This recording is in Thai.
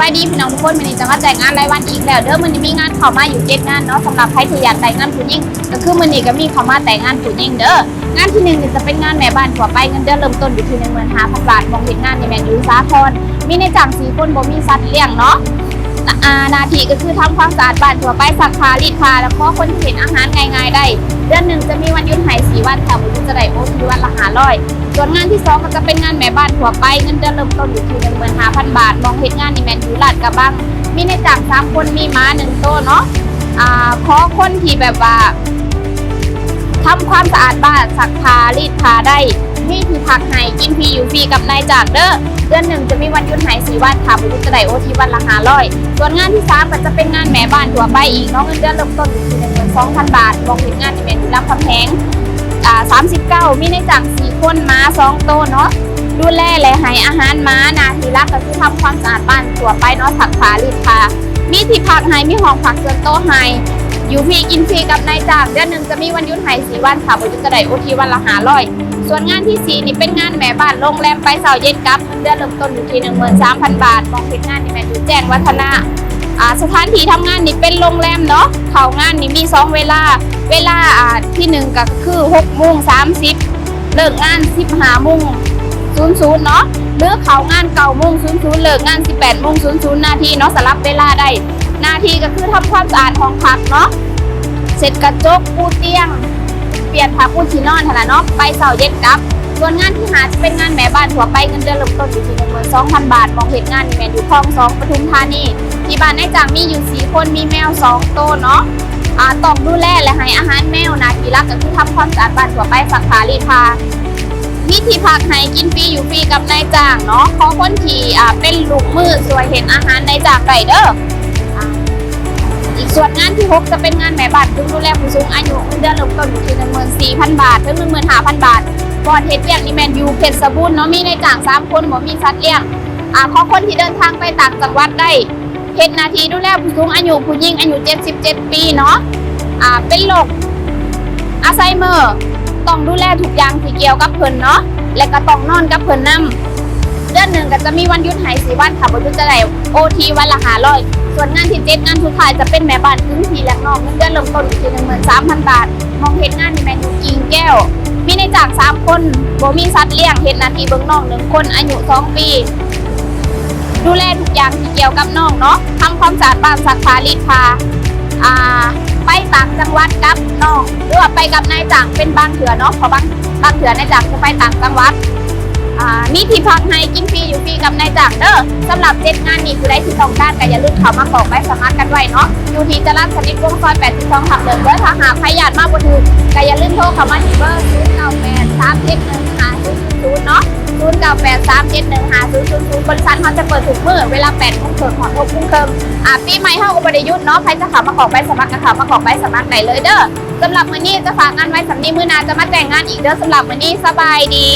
บายดีพี่น้องทุกคนวันนี้จะมาแต่งงานรายวันอีกแล้วเด้อมันนี้มีงานข้ามาอยู่เจ็ดงานเนาะสำหรับใครที่อยากแต่งงานผู้หญิงก็คือมันนี้ก็มีข้ามาแต่งงานผู้หญิงเด้องานที่หนึ่งจะเป็นงานแม่บ้านทั่วไปเงินเดือนเริ่มต้นอยู่ที่หนึ่งหมื่นห้าพันบาทมองเห็นงานในแมนยูสาครมีในจ้างสีคนบ่มีสัตว์เลี้ยงเนาะอานาทีก็คือทำความสะอาดบ้านทั่วไปซักผ้ารีดผ้าแล้วก็คนเห็นอาหารง่ายๆได้ เดือนหนึ่งจะมีวันหยุดหายสีวันแถวบุญจะได้โอทีวันละหาร้อยส่วนงานที่สองก็จะเป็นงานแม่บ้านทั่วไปเงินเดือนเริ่มต้นอยู่ที่หนึ่งหมื่นห้าพันบาท มองเห็นงานนี่แมนยูลาดกระบัง มีในจ้างสามคนมีม้าหนึ่งโต๊ะเนาะอ่าขอคนที่แบบว่าทำความสะอาดบ้านซักผ้ารีดผ้าได้มีที่พักให้กินฟรีอยู่ฟรีกับนายจากเด้อเดือนหนึ่งจะมีวันหยุดหายสีวันค่ะบุญจะได้โอทีวันละหาร้อยส่วนงานที่สามก็จะเป็นงานแม่บ้านทั่วไปอีกเนาะเงินเดือนเริ่มต้นอยู่ที่หนึ่ง หมื่นสองพันบาทมองเห็นงานนี่แมนยูรับคำแพงอ่า39 มีในจังสี่คนม้าสองโตวเนาะดูแลและให้อาหารม้านาทีละก็คือทำความสะอาดบ้านตัวไปเนาะถักผ้ารีดผ้ามีที่พักให้มีห้องพักส่วนโตวให้อยู่ฟรีกินฟรีกับนายจ้างเดือนหนึ่งจะมีวันยุดให้สี่วันค่ะบริจะได้โอทีวันละหาร้อยส่วนงานที่สี่นี่เป็นงานแม่บ้านโรงแรมไปเสาร์เย็นกับเดือนเริ่มต้นอยู่ที่หนึ่งหมื่นสามพันบาทมองเห็นงานนี่แม่อยู่แจ้งวัฒนะอ่า สถานที่ทำงานนี่เป็นโรงแรมเนาะเขางานนี่มีสองเวลา เวลาที่หนึ่งก็คือหกโมงสามสิบเลิกงานสิบห้าโมงศูนย์ศูนย์เนาะหรือเขางานเก่าโมงศูนย์ศูนย์เลิกงานสิบแปดโมงศูนย์ศูนย์นาทีเนาะสลับเวลาได้หนาทีก็คือทำความสะอาดห้องพักเนาะเสร็จกระจกปูเตียง เปลี่ยนผ้าปูที่นอนเท่านั้นเนาะไปเสาร์เย็นกลับส่วนงานที่หาจะเป็นงานแม่บ้านทั่วไปเงินเดือนเริ่มต้นอยู่ที่หนึ่งหมื่นสองพันบาทมองเห็นงานแมนอยู่คลองสองปทุมธานี ที่บ้านนายจางมีอยู่สี่คนมีแมวสองตัวเนาะอ่าต้องดูแลและให้อาหารแมวนาทีละก็คือทำความสะอาดบ้านทั่วไปสักผ้ารีดผ้ามีที่พักให้กินฟรีอยู่ฟรีกับนายจ้างเนาะขอคนที่อ่าเป็นลูกมือสวยเห็นอาหารนายจ้างได้เด้ออีกส่วนงานที่หกจะเป็นงานแม่บ้านซึ่งดูแลผู้สูงอายุเงินเดือนเริ่มต้นอยู่ที่หนึ่งหมื่นสี่พันบาทถึงหนึ่งหมื่นห้าพันบาทก่อนเฮ็ดเรียกนี่แมนยูเพชรสบูรณ์เนาะมีในจ้างสามคนบ่มีสัตว์เลี้ยงอ่าขอคนที่เดินทางไปต่างจังหวัดได้ เฮ็ดนาทีดูแลผู้สูงอายุผู้หญิงอายุ 77 ปีเนาะอ่าเป็นโรคอัลไซเมอร์ต้องดูแลทุกอย่างที่เกี่ยวกับเพิ่นเนาะและก็ต้องนอนกับเพิ่นนํเดือนหนึ่งก็จะมีวันหยุดให้สี่วันค่ะบ่หยุดจะได้โอทีวันละ500ส่วนงานที่เจ็ดงานสุดท้ายจะเป็นแม่บ้านพื้นที่และนอกเงินเดือนเริ่มต้นอยู่ที่13,000บาท มองเห็นงานนี่แมนยูกิงแก้ว มีในจากสามคนโบมีสัตว์เลี้ยงเห็นนาทีเบิ่งนองหนึ่งคนอายุสองปี ดูแลทุกอย่างที่เกี่ยวกับน้องเนาะทำความสะอาดบ้านซักผ้ารีดผ้าอ่าไปต่างจังหวัดกับน้องหรือว่าไปกับนายจ้างเป็นบางเถื่อเนาะเพราะบางบางเถื่อนายจ้างจะไปต่างจังหวัดอ่ามีที่พักให้กินฟรีอยู่ฟรีกับนายจ้างเด้อสำหรับเจ็ดงานนี้ผู้ใดที่ต้องการก็อย่าลืมเข้ามาขอไปสมัครกันไว้เนาะอยู่ที่จรัญสนิทวงซอย82ทับเดิมเด้อถ้าหากใครอยากมาบ่ถูกก็อย่าลืมโทรเข้ามาที่เบอร์098 371 5000เนาะ 098 371 5000บริษัทเขาจะเปิดทุกมื้อเวลา8โมงครึ่งถึง6โมงครึ่งอ่าปีใหม่เฮาอุปนิยุทธ์เนาะใครจะเข้ามาขอใบสมัครก็เข้ามาขอใบสมัครได้เลยเด้อสำหรับมื้อนี้จะฝากงานไว้สำนีมื้อหน้าจะมาแต่งงานอีกเด้อสำหรับมื้อนี้สบายดี